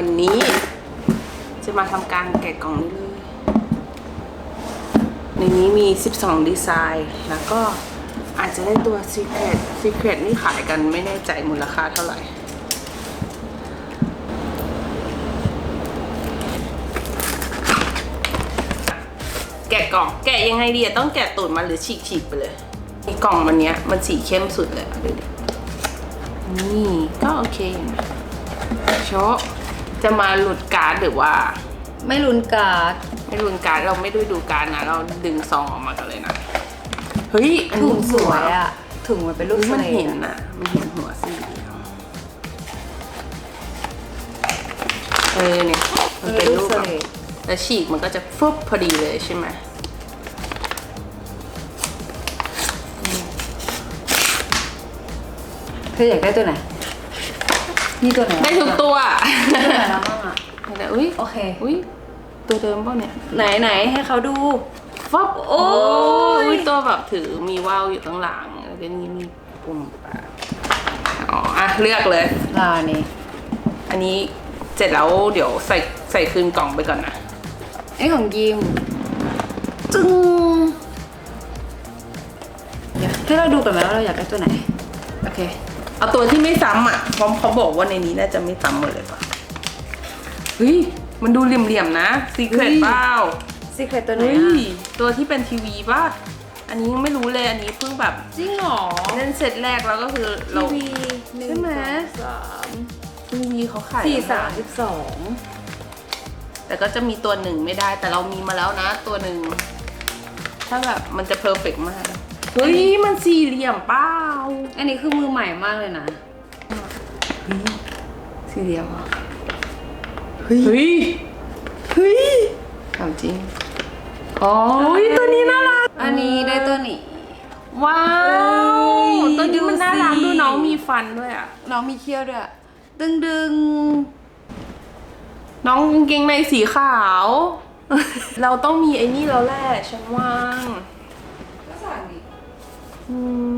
วันนี้จะมาทำการแกะกล่องนี้เลย ในนี้มี 12 ดีไซน์ แล้วก็อาจจะได้ตัว Secret Secret นี่ขายกันไม่แน่ใจมูลค่าเท่าไหร่ แกะกล่อง แกะยังไงดีอะต้องแกะตูดมันหรือฉีกๆไปเลยไอ้กล่องมันเนี้ยมันสีเข้มสุดเลยดูดินี่ก็โอเคนะโชะ จะมาหลุดการ์ดหรือว่า ไม่ลุ้นการ์ดไม่รุนการดเราไม่ได้ดูการดนะ เราดึงซองออกมากันเลยนะ เฮ้ยอันถุนี้งสวยอะถุงมันเป็นรูปเฮ้ยเสมันน่เห็นห์อะน่ะมันเห็นหัวสีเหลืองเออเนี่ยมันเป็นรูปเสแบบน่ห์แล้วฉีกมันก็จะฟึบพอดีเลยใช่ไหมเธออยากได้ตัวไหน นี่ตัวไหนได้ทุกตัวตัวไหนแล้วบ้างอะแต่อุ้ยโอเค อุ้ยตัวเดิมป่ะเนี่ย ไหนไหนให้เขาดูฟับโอ้ยยตัวแบบถือมีว่าวอยู่ข้างหลังแล้วก็นี่มีปุ่มปะอ๋ออะเลือกเลยลานี่อันนี้เสร็จแล้วเดี๋ยวใส่ใส่คืนกล่องไปก่อนนะไอ้ของยิมจึงเดี๋ยวให้เราดูกันไหมว่าเราอยากได้ตัวไหน โอเค เอาตัวที่ไม่ซ้ำอะเพราะเขาบอกว่าในนี้น่าจะไม่ซ้ำหมดเลยป่ะเฮ้ยมันดูเหลี่ยมๆนะซีเครตเฮ้ยเปล่าซีเครตตัวไหนเฮ้อะยตัวที่เป็นทีวีป่ะอันนี้ยังไม่รู้เลยอันนี้เพิ่งแบบจริงเหรอเล่นเสร็จแรกแล้วก็คือเรา ทีวีหนึ่งใช่ไหม สองทีวีเขาขายสามสี่สามสิบสองแต่ก็จะมีตัวหนึ่งไม่ได้ แต่เรามีมาแล้วนะ ตัวหนึ่งถ้าแบบมันจะเพอร์เฟกมากเฮ้ยมันสี่เหลี่ยมเปล่า อันนี้คือมือใหม่มากเลยนะสี่เหลี่ยมเหรอเฮ้ย เฮ้ย เฮ้ยถามจริง อ๋อเฮ้ยตัวนี้น่ารัก อันนี้ได้ตัวนี้ ว้าวเฮ้ยตัวนี้มันน่ารักดูสิ ดูน้องมีฟันด้วยอะ น้องมีเขี้ยวด้วยอะดึงดึงน้องกางเกงในสีขาว เราต้องมีไอ้นี่แล้วแหละฉันว่าง ก็สั่งดิอืม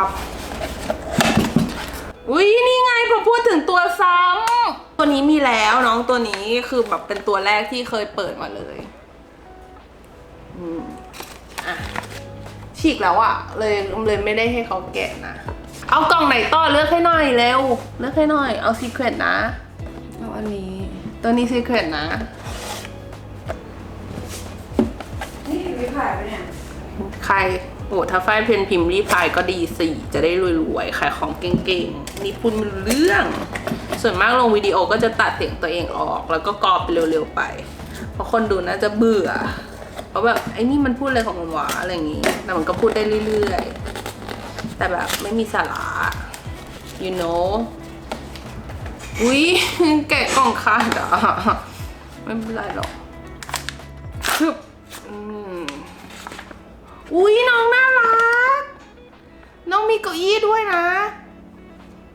ครับ อุ้ยนี่ไงพอพูดถึงตัวซ้ำตัวนี้มีแล้วน้องตัวนี้คือแบบเป็นตัวแรกที่เคยเปิดมาเลยอืมอะฉีกแล้วอะเลยเลยไม่ได้ให้เขาแกะนะ เอากล่องไหนต่อเลือกให้หน่อยเร็ว เลือกให้หน่อย เอาซีเครตนะ เอาอันนี้ ตัวนี้ซีเครตนะ นี่วิผ่ายไปเนี่ย ใคร โอ้ถ้าไฟเพนพิมพ์รีพายก็ดีสิจะได้รวยๆขายของเก่งๆ นี่พูดมันเรื่อง ส่วนมากลงวิดีโอก็จะตัดเสียงตัวเองออก แล้วก็กรอบไปเร็วๆไป เพราะคนดูน่าจะเบื่อ เพราะแบบไอ้นี่มันพูดอะไรของมันวะอะไรอย่างงี้ แต่มันก็พูดได้เรื่อยๆ แต่แบบไม่มีสาระ you know อุ้ยแกะกล่องขาดอะไม่เป็นไรหรอก อุ้ยน้องน่ารัก น้องมีเก้าอี้ด้วยนะ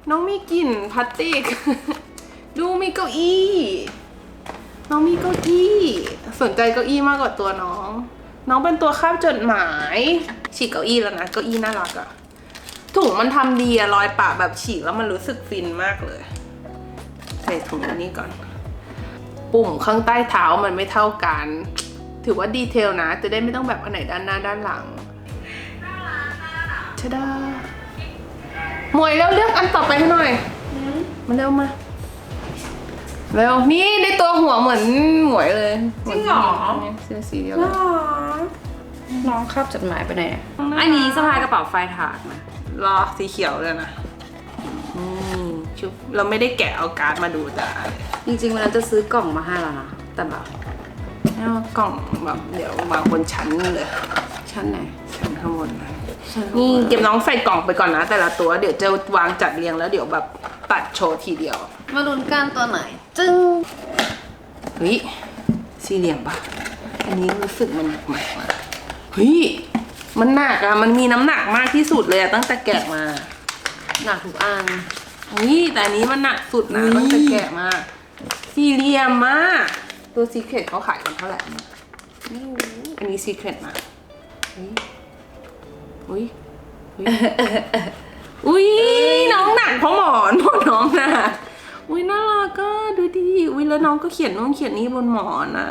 น้องมีกลิ่นพลาสติก ดูมีเก้าอี้ น้องมีเก้าอี้ สนใจเก้าอี้มากกว่าตัวน้อง น้องเป็นตัวคาบจดหมาย ฉีกเก้าอี้แล้วนะเก้าอี้น่ารักอะถุงมันทำดีอะรอยปะแบบฉีกแล้วมันรู้สึกฟินมากเลย ใส่ถุงอันนี้ก่อน ปุ่มข้างใต้เท้ามันไม่เท่ากัน ถือว่าดีเทลนะ จะได้ไม่ต้องแบบอันไหนด้านหน้าด้านหลังชะดาหมวยเร็วเลือกอันต่อไปให้หน่อย มาเร็วมา เร็ว นี่ได้ตัวหัวเหมือนหมวยเลยจริงเหรอเนี่ยเสื้อสีเดียวน้กันองน้องคาบจดหมายไปไหนเนี่ยอันนี้สะพายกระเป๋าไฟถากนะรอสีเขียวเลยนะอืมชุบเราไม่ได้แกะเอาการ์ดมาดูจ้ะจริงๆวันนั้นจะซื้อกล่องมาให้แล้วนะ แต่แบบ เอากล่องแบบเดี๋ยววางบนชั้นเลย ชั้นไหน ชั้นข้างบนนะชั้นนี่เก็บน้องใส่กล่องไปก่อนนะ แต่ละตัวเดี๋ยวจะวางจัดเรียงแล้วเดี๋ยวแบบตัดโชว์ทีเดียว มาลุ้นกันตัวไหน จึ้งเฮ้ยสี่เหลี่ยมปะอันนี้รู้สึกมันหนักมากนะเฮ้ยมันหนักอะมันมีน้ำหนักมากที่สุดเลยอะตั้งแต่แกะมา หนักทุกอันเฮ้ยแต่อันนี้มันหนักสุดนะอุ๊ยตั้งแต่แกะมา สี่เหลี่ยมมาก ตัวซีเครตเขาขายกันเท่าไหร่ไม่รู้ อันนี้ซีเครตนะเฮ้ยอุ้ยอุ้ยอุ้ยน้องหนักเพราะหมอนเพราะน้ององน่ะอุ้ยน่ารักก็ดูดิอุ้ยแล้วน้องก็เขียนนู่นเขียนนี่บนหมอนอะ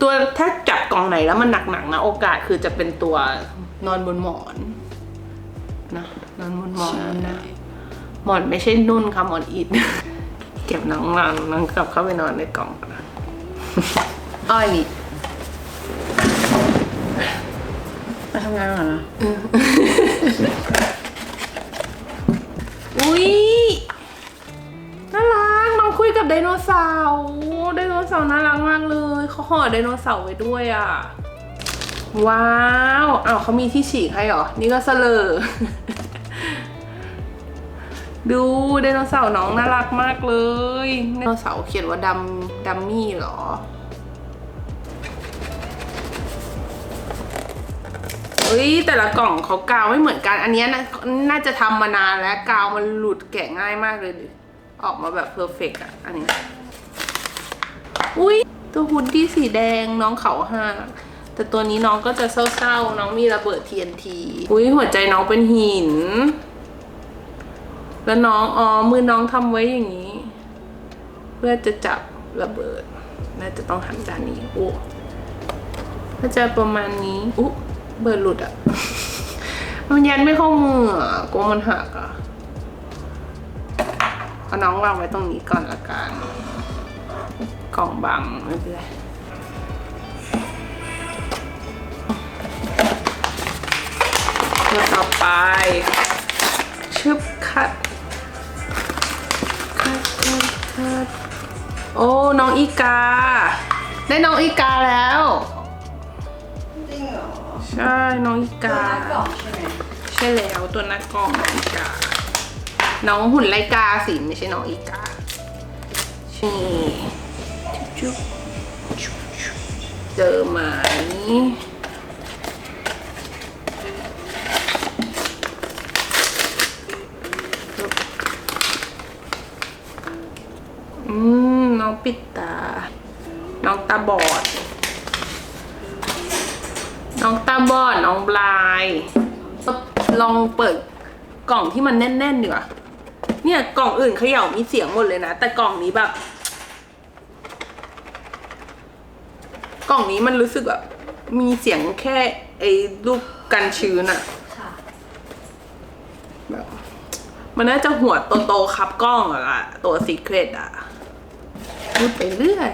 ตัวถ้าจับกล่องไหนแล้วมันหนักๆนะโอกาสคือจะเป็นตัวนอนบนหมอนนะนอนบนหมอนนะหมอนไม่ใช่นุ่นค่ะหมอนอิดเก็บน้องนอนน้องกลับเข้าไปนอนในกล่องก่อนนะ อ้อยนี่ไปทำงานก่อนนะอุ้ยน่ารักน้องคุยกับไดโนเสาร์ไดโนเสาร์น่ารักมากเลยเขาห่อไดโนเสาร์ไว้ด้วยอะ ว้าวอ้าวเขามีที่ฉีกให้เหรอ นี่ก็เสลอ ดูไดโนเสาร์น้องน่ารักมากเลยไดโนเสาร์เขียนว่าดัมดัมมี่เหรอเอ้ยแต่ละกล่องเขากาวไม่เหมือนกัน อันนี้นะน่าจะทำมานานแล้วกาวมันหลุดแกะง่ายมากเลยดิออกมาแบบเพอร์เฟกอะอันนี้ อุ้ยตัวหุ่นที่สีแดงน้องเขาห้าแต่ตัวนี้น้องก็จะเศร้าๆ น้องมีระเบิด TNT อุ้ยหัวใจน้องเป็นหิน แล้วน้องอ๋อมือน้องทำไว้อย่างนี้ เพื่อจะจับระเบิด น่าจะต้องหันด้านนี้โอ้ก็จะประมาณนี้อุ๊เบอร์หลุดอะมันยันไม่เข้ามืออะกลัวมันหักอะเอาน้องวางไว้ตรงนี้ก่อนละกันกล่องบังไม่เป็นไรตัวต่อไปชึบคัดคัดคัดคัด โอ้น้องอีกา ได้น้องอีกาแล้ว จริงเหรอใช่น้องอีกากล่องใช่ไหมใช่แล้วตัวนักกล้องน้องอีกา น้องหุ่นไลกาสิไม่ใช่น้องอีกานี่จุ๊บจุ๊บเจอไหม อืมน้องปิดตา น้องตาบอด น้องตาบอด น้องบลาย ลองเปิดกล่องที่มันแน่นๆดีกว่าเนี่ยกล่องอื่นเขย่ามีเสียงหมดเลยนะ แต่กล่องนี้แบบ กล่องนี้มันรู้สึกแบบมีเสียงแค่ไอ้ลูกกันชื้นอะค่ะแบบ มันน่าจะหัวโตๆครับกล้องอะล่ะตัวซีเครตอะพูดไปเรื่อย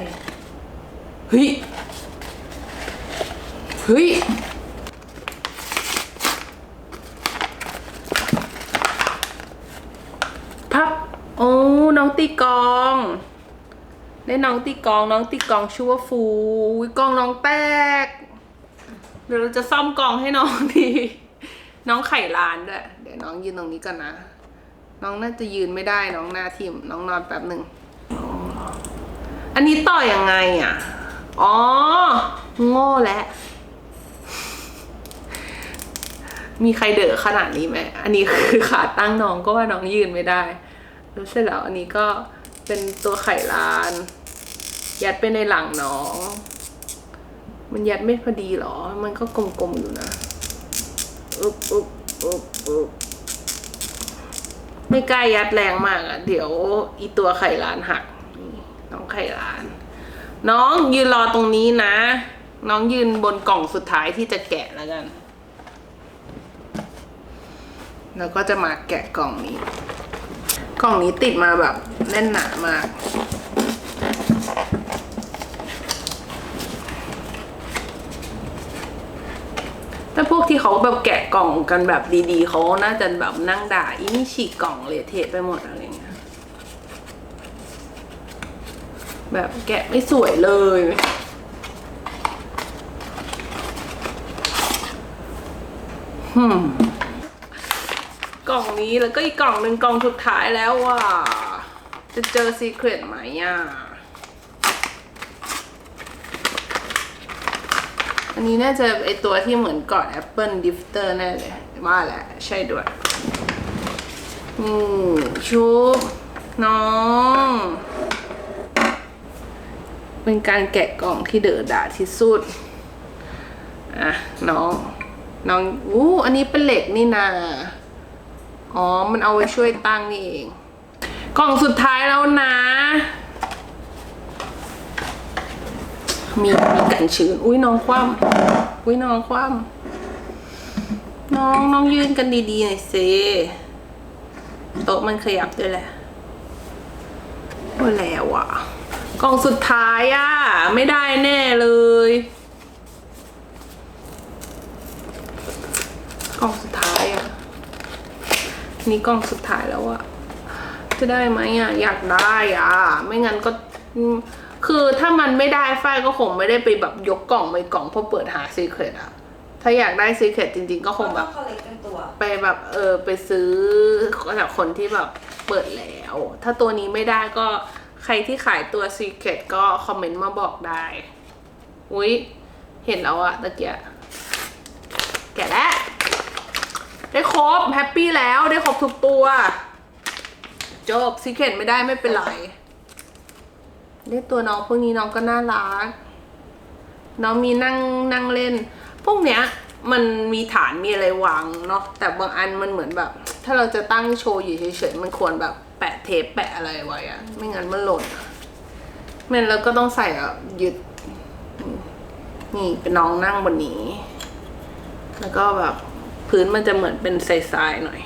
เฮ้ยเฮ้ยพับโอ้น้องตีกลองได้น้องตีกลองน้องตีกลองชื่อว่าฟูกลองน้องแตก เดี๋ยวเราจะซ่อมกลองให้น้องดี น้องไข่ลานด้วย เดี๋ยวน้องยืนตรงนี้ก่อนนะ น้องน่าจะยืนไม่ได้น้องหน้าทิ่มน้องนอนแป๊บหนึ่งอันนี้ต่อยังไงอะ อ๋อ โง่แล้ว มีใครเด๋อขนาดนี้ไหม อันนี้คือขาตั้งน้องก็ว่าน้องยืนไม่ได้แล้วเสร็จแล้วอันนี้ก็เป็นตัวไข่ลาน ยัดไปในหลังน้อง มันยัดไม่พอดีหรอ มันก็กลมๆอยู่นะ อุ๊บอุ๊บอุ๊บอุ๊บ ไม่กล้ายัดแรงมากอะ่ะ เดี๋ยวอีตัวไข่ล้านหักนี่น้องไข่ล้าน น้องยืนรอตรงนี้นะ น้องยืนบนกล่องสุดท้ายที่จะแกะแล้วกัน แล้วก็จะมาแกะกล่องนี้ กล่องนี้ติดมาแบบแน่นหนามาก แต่พวกที่เขาแบบแกะกล่องกันแบบดีๆเขาน่าจะแบบนั่งด่าอีนี่ฉีกกล่องเละเทะไปหมดอะไรเงี้ยแบบแกะไม่สวยเลยหืมกล่องนี้แล้วก็อีกกล่องหนึ่งกล่องสุดท้ายแล้วว่ะจะเจอซีเครตไหมอะ อันนี้น่าจะไอตัวที่เหมือนกอดแอปเปิลดิฟเตอร์แน่เลยว่าแหละ ใช่ด้วยอืมชุบน้อง เป็นการแกะกล่องที่เดือดาที่สุด อะ น้อง น้องอู้อันนี้เป็นเหล็กนี่นาอ๋อ มันเอาไว้ช่วยตั้งนี่เอง กล่องสุดท้ายแล้วนะ มีมีกันชื้น อุ้ยน้องคว่ำอุ้ยน้องคว่ำน้องน้องยืนกันดีๆหน่อยสิโต๊ะมันขยับด้วยแหละโอ้แล้วอะ กล่องสุดท้ายอะ ไม่ได้แน่เลย กล่องสุดท้ายอะ นี่กล่องสุดท้ายแล้วอะจะได้ไหมอะ อยากได้อะ ไม่งั้นก็ คือถ้ามันไม่ได้ฝ้ายก็คงไม่ได้ไปแบบยกกล่องไปกล่องเพื่อเปิดหาซีเครตอะถ้าอยากได้ซีเครตจริง ๆ ก็คงแบบคอลเลกกันตัว ไปแบบเออไปซื้อจากคนที่แบบเปิดแล้ว ถ้าตัวนี้ไม่ได้ก็ใครที่ขายตัว Secret ก็คอมเมนต์มาบอกได้ อุ้ยเห็นแล้วอะตะเกียะแกะแล้ว ได้ครบ แฮปปี้แล้วได้ครบทุกตัว จบ Secret ไม่ได้ไม่เป็นไร ได้ตัวน้องพวกนี้น้องก็น่ารัก น้องมีนั่งนั่งเล่น พวกเนี้ยมันมีฐานมีอะไรวางเนาะแต่บางอันมันเหมือนแบบ ถ้าเราจะตั้งโชว์อยู่เฉยๆมันควรแบบแปะเทปแปะอะไรไว้อะไม่งั้นมันหล่นอะม่งั้นเราก็ต้องใส่อะยึด นี่เป็นน้องนั่งบนนี้ แล้วก็แบบพื้นมันจะเหมือนเป็นทรายๆหน่อย